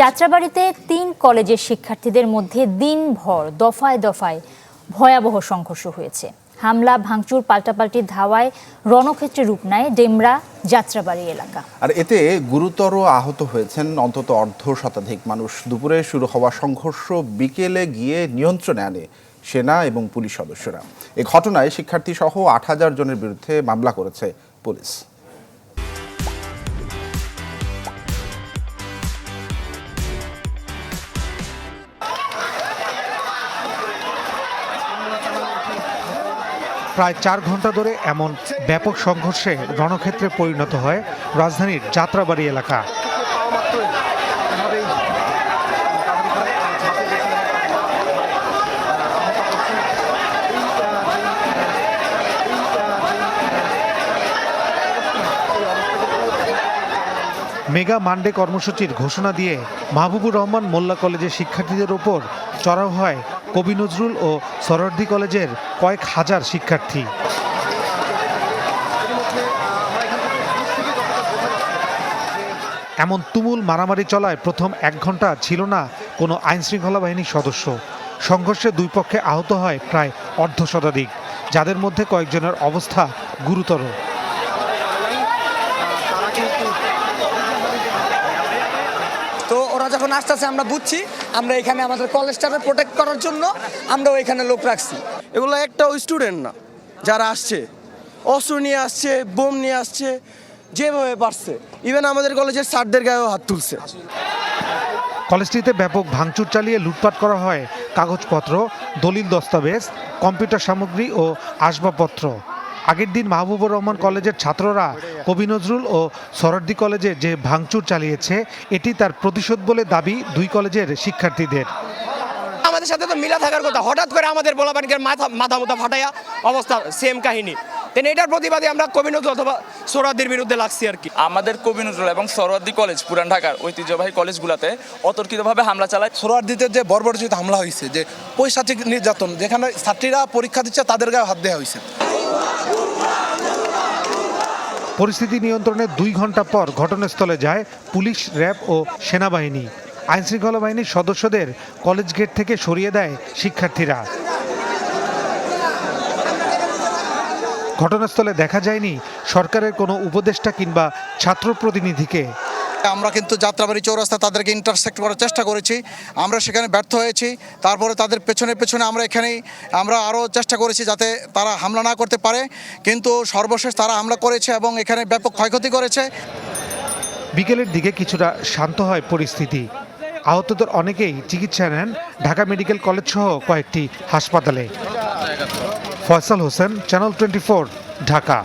যাত্রাবাড়িতে তিন কলেজের শিক্ষার্থীদের মধ্যে দিনভর দফায় দফায় ভয়াবহ সংঘর্ষ হয়েছে। হামলা, ভাঙচুর, পাল্টাপাল্টি ধাওয়ায় রণক্ষেত্রে রূপ নেয় ডেমরা যাত্রাবাড়ি এলাকা। আর এতে গুরুতর আহত হয়েছেন অন্তত অর্ধ শতাধিক মানুষ। দুপুরে শুরু হওয়া সংঘর্ষ বিকেলে গিয়ে নিয়ন্ত্রণে আনে সেনা এবং পুলিশ সদস্যরা। এ ঘটনায় শিক্ষার্থী সহ আট হাজার জনের বিরুদ্ধে মামলা করেছে পুলিশ। প্রায় চার ঘণ্টা ধরে এমন ব্যাপক সংঘর্ষে রণক্ষেত্রে পরিণত হয় রাজধানীর যাত্রাবাড়ি এলাকা। মেগা মানডে কর্মসূচির ঘোষণা দিয়ে মাহবুবুর রহমান মোল্লা কলেজের শিক্ষার্থীদের ওপর চড়াও হয় কবি নজরুল ও সরোয়ার্দী কলেজের কয়েক হাজার শিক্ষার্থী। এমন তুমুল মারামারি চলায় প্রথম এক ঘণ্টা ছিল না কোনো আইনশৃঙ্খলা বাহিনীর সদস্য। সংঘর্ষে দুই পক্ষে আহত হয় প্রায় অর্ধ শতাধিক, যাদের মধ্যে কয়েকজনের অবস্থা গুরুতর। যখন আসতেছে আমরা বুঝছি আমরা এখানে আমাদের কলেজটাকে প্রোটেক্ট করার জন্য আমরা ওইখানে লোক রাখছি। এগুলো একটাও স্টুডেন্ট না যারা আসছে। অস্ত্র নিয়ে আসছে বোম নিয়ে আসছে যেভাবে পারছে। ইভেন আমাদের কলেজের স্যারদের গায়েও হাত তুলছে। কলেজটিতে ব্যাপক ভাঙচুর চালিয়ে লুটপাট করা হয় কাগজপত্র দলিল দস্তাবেজ কম্পিউটার সামগ্রী ও আসবাবপত্র। আগের দিন মাহবুবুর রহমান কলেজের ছাত্ররা কবি নজরুল ও সরদ্দি কলেজে যে ভাঙচুর চালিয়েছে এটি তার প্রতিশোধ বলে দাবি দুই কলেজের শিক্ষার্থীদের। আমাদের সাথে তো মিলা থাকার কথা। হঠাৎ করে আমাদের বলাবানিকে মাথা মাথা মুথা ফাটাইয়া অবস্থা সেম কাহিনী। তেন এটার প্রতিবাদে আমরা কবি নজরুল অথবা সোরাদের বিরুদ্ধে লাগছি আর কি। আমাদের কবি নজরুল এবং সরোয়ার্দী কলেজ পুরান ঢাকার ঐতিহ্যবাহী কলেজগুলোতে অতর্কিতভাবে হামলা চালায়। সোহরার্দিতে যে বর্বরচিত হামলা হয়েছে যে পৈশাচিক নির্যাতন যেখানে ছাত্রীরা পরীক্ষা দিচ্ছে তাদের গায়ে হাত দেওয়া হয়েছে পরিস্থিতি নিয়ন্ত্রণে দুই ঘণ্টা পর ঘটনাস্থলে যায় পুলিশ, র্যাব ও সেনাবাহিনী। আইনশৃঙ্খলা বাহিনীর সদস্যদের কলেজ গেট থেকে সরিয়ে দেয় শিক্ষার্থীরা। ঘটনাস্থলে দেখা যায়নি সরকারের কোনো উপদেষ্টা কিংবা ছাত্র প্রতিনিধিকে আমরা কিন্তু যাত্রাবাড়ি চৌরাস্তা তাদেরকে ইন্টারসেক্ট করার চেষ্টা করেছি। আমরা সেখানে ব্যর্থ হয়েছি। তারপরে তাদের পেছনে পেছনে আমরা এখানেই আমরা আরও চেষ্টা করেছি যাতে তারা হামলা না করতে পারে। কিন্তু সর্বশেষ তারা হামলা করেছে এবং এখানে ব্যাপক ক্ষয়ক্ষতি করেছে। বিকেলের দিকে কিছুটা শান্ত হয় পরিস্থিতি। আহতদের অনেকেই চিকিৎসা নেন ঢাকা মেডিকেল কলেজ সহ কয়েকটি হাসপাতালে। Faisal Hossain channel twenty Dhaka.